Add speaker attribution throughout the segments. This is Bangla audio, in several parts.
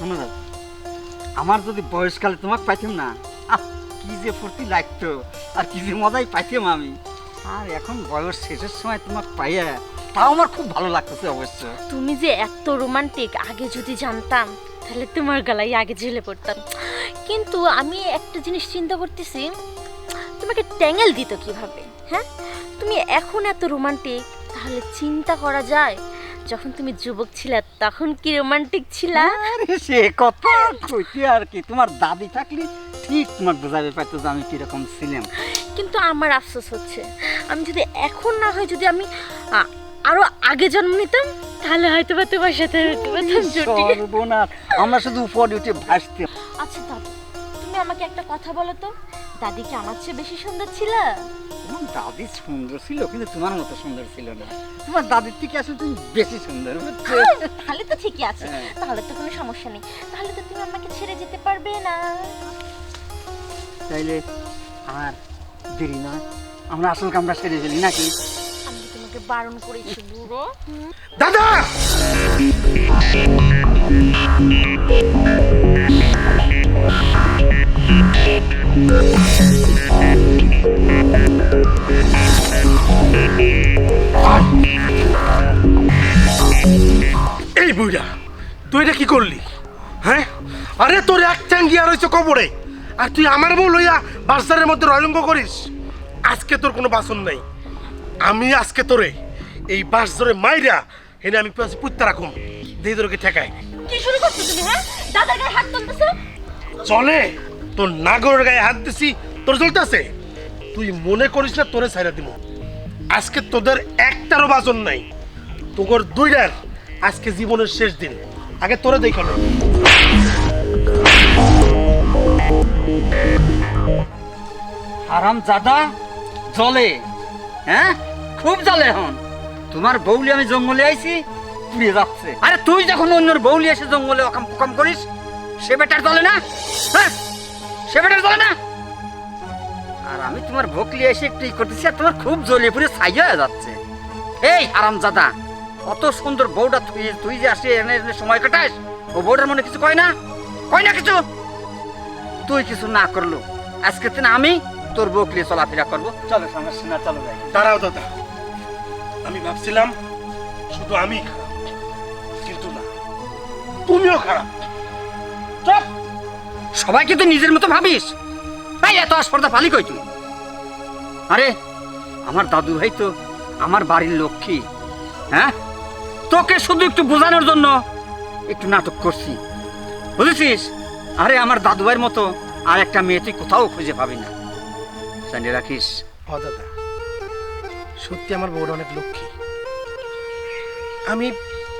Speaker 1: শোনো আমার যদি বয়সকালে তোমাকে পাইতাম না কি যে ফুর্তি লাগতো, আর কি যে মজাই পাইতাম আমি। আর এখন বয়স শেষের সময় তোমাকে পাইয়া, তাও আমার খুব ভালো লাগতেছে অবশ্য।
Speaker 2: তুমি যে এত রোমান্টিক, আগে যদি জানতাম, তাহলে তোমার গলায় আগে ঝেলে পড়তাম। কিন্তু আমি একটা জিনিস চিন্তা করতেছি, তোমাকে ট্যাঙ্গেল দিত কীভাবে হ্যাঁ? তুমি এখন এত রোমান্টিক, তাহলে চিন্তা করা যায় যখন তুমি যুবক ছিলে তখন কি রোমান্টিক ছিলা?
Speaker 1: আরে সে কত কইতে আর কি। তোমার দাদি থাকলে ঠিক তোমাকে বোঝাবে পারতো যে আমি কীরকম ছিলাম।
Speaker 2: কিন্তু আমার আফসোস হচ্ছে আমি যদি এখন না হয় যদি আমি আ- আরও আগে জন্ম নিতাম তাহলে হয়তো বা তোমার সাথে হতে পারতাম জুটি।
Speaker 1: সর্বনাশ। আমরা শুধু উপরে উঠে ভাসতে
Speaker 2: আচ্ছা দাদু তুমি আমাকে একটা কথা বলো তো। দাদি কি আমার চেয়ে বেশি সুন্দর ছিল?
Speaker 1: তোমার দাদি সুন্দর ছিল কিন্তু তোমার মতো সুন্দর ছিল না। তোমার দাদির থেকে আসলে তুমি বেশি সুন্দর
Speaker 2: তাহলে তো ঠিকই আছে।
Speaker 1: হ্যাঁ।
Speaker 2: তাহলে তো কোনো সমস্যা নেই। তাহলে তো তুমি আমাকে ছেড়ে যেতে পারবে না।
Speaker 1: তাইলে আর দেরি না। আমরা আসল কামরা সেরে ফেলি নাকি?
Speaker 2: আমি তোমাকে বারণ করেছি বুড়ো?
Speaker 3: দাদা! এই বুইরা তুই এটা কি করলি? হ্যাঁ? আরে তোর এক চ্যাং গিয়া রয়েছে কবরে। আর তুই আমার বউ লইয়া বাসারের মধ্যে রয়ঙ্গ করিস? আজকে তোর কোনো বাসন নাই। আমি আজকে তোরে এই বাস ধরে মাইরা এনে আমি পুত্তা রাখুম। দিয়ে তোরকে ঠেকাই।
Speaker 2: কি শুরু করছ তুমি হ্যাঁ? দাদার গায়ে হাত তুলতেছো?
Speaker 3: চলে তোর নাগরের গায়ে হাত দিছি তোর চলতেছে তুই মনে করিস না তোরে ছাইরা দিব আজকে তোদের একটারও বাসন নাই। তোর দুইটার আজকে জীবনের শেষ দিন। আগে তোরে দেখাল
Speaker 1: আরাম জাদা জলে। হ্যাঁ? খুব জলে এখন। তোমার বউলি আমি জঙ্গলে আইছি পুড়িয়ে যাচ্ছে। আরে তুই যখন অন্যর বউলি এসে জঙ্গলে অকাম কুকাম করিস, সে বেটার জলে না? হ্যাঁ? সে বেটার জলে না? আর আমি তোমার ভোকলি এসে একটু করতেছি, আর তোমার খুব জ্বলিয়ে পুড়ে হয়ে যাচ্ছে। এই আরাম জাদা অত সুন্দর বউটা তুই তুই যে আসে এনে এনে সময় কাটাস? ও বউটার মনে কিছু কয় না? কয় না কিছু? তুই কিছু না করল। আজকে দিন আমি তোর বকলিয়ে চলাফেরা করব। চলো সমস্যা না চলো যাই।
Speaker 3: দাঁড়াও দাদা। আমি ভাবছিলাম শুধু আমি খারাপ কিন্তু না তুমিও খারাপ।
Speaker 1: চুপ! সবাইকে তুই নিজের মতো ভাবিস? তাই এত আসপর্দা ফালি কই তুই? আরে আমার দাদু ভাই তো আমার বাড়ির লক্ষ্মী হ্যাঁ? তোকে শুধু একটু বোঝানোর জন্য একটু নাটক করছি। বুঝেছিস? আরে আমার দাদু ভাইয়ের মতো আর একটা মেয়ে তুই কোথাও খুঁজে পাবি না। জানিয়ে রাখিস।
Speaker 3: দাদা। সত্যি আমার বউটা অনেক লক্ষ্মী। আমি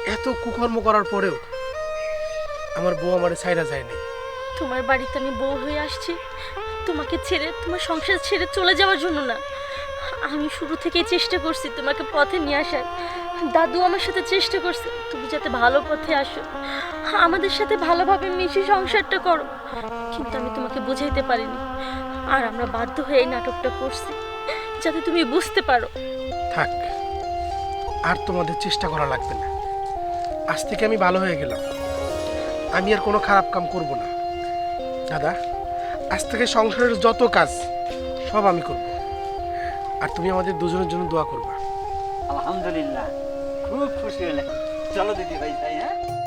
Speaker 3: এত কুকর্ম করার পরেও আমার বউ আমার ছাইরা যায়নি
Speaker 2: তোমার বাড়িতে আমি বউ হয়ে আসছি। তোমাকে ছেড়ে তোমার সংসার ছেড়ে চলে যাওয়ার জন্য না। আমি শুরু থেকেই চেষ্টা করছি তোমাকে পথে নিয়ে আসার। দাদু আমার সাথে চেষ্টা করছে তুমি যাতে ভালো পথে আসো। আমাদের সাথে ভালোভাবে মিশে সংসারটা করো। কিন্তু আমি তোমাকে বোঝাইতে পারিনি। আর আমরা বাধ্য হয়ে এই নাটকটা করছি যাতে তুমি বুঝতে পারো।
Speaker 3: থাক আর তোমাদের চেষ্টা করা লাগবে না। আজ থেকে আমি ভালো হয়ে গেলাম। আমি আর কোনো খারাপ কাম করব না। দাদা আজ থেকে সংসারের যত কাজ সব আমি করব। আর তুমি আমাদের দুজনের জন্য দোয়া করবা।
Speaker 1: আলহামদুলিল্লাহ। খুব খুশি হলে। চলো দিদি ভাই যাই হ্যাঁ?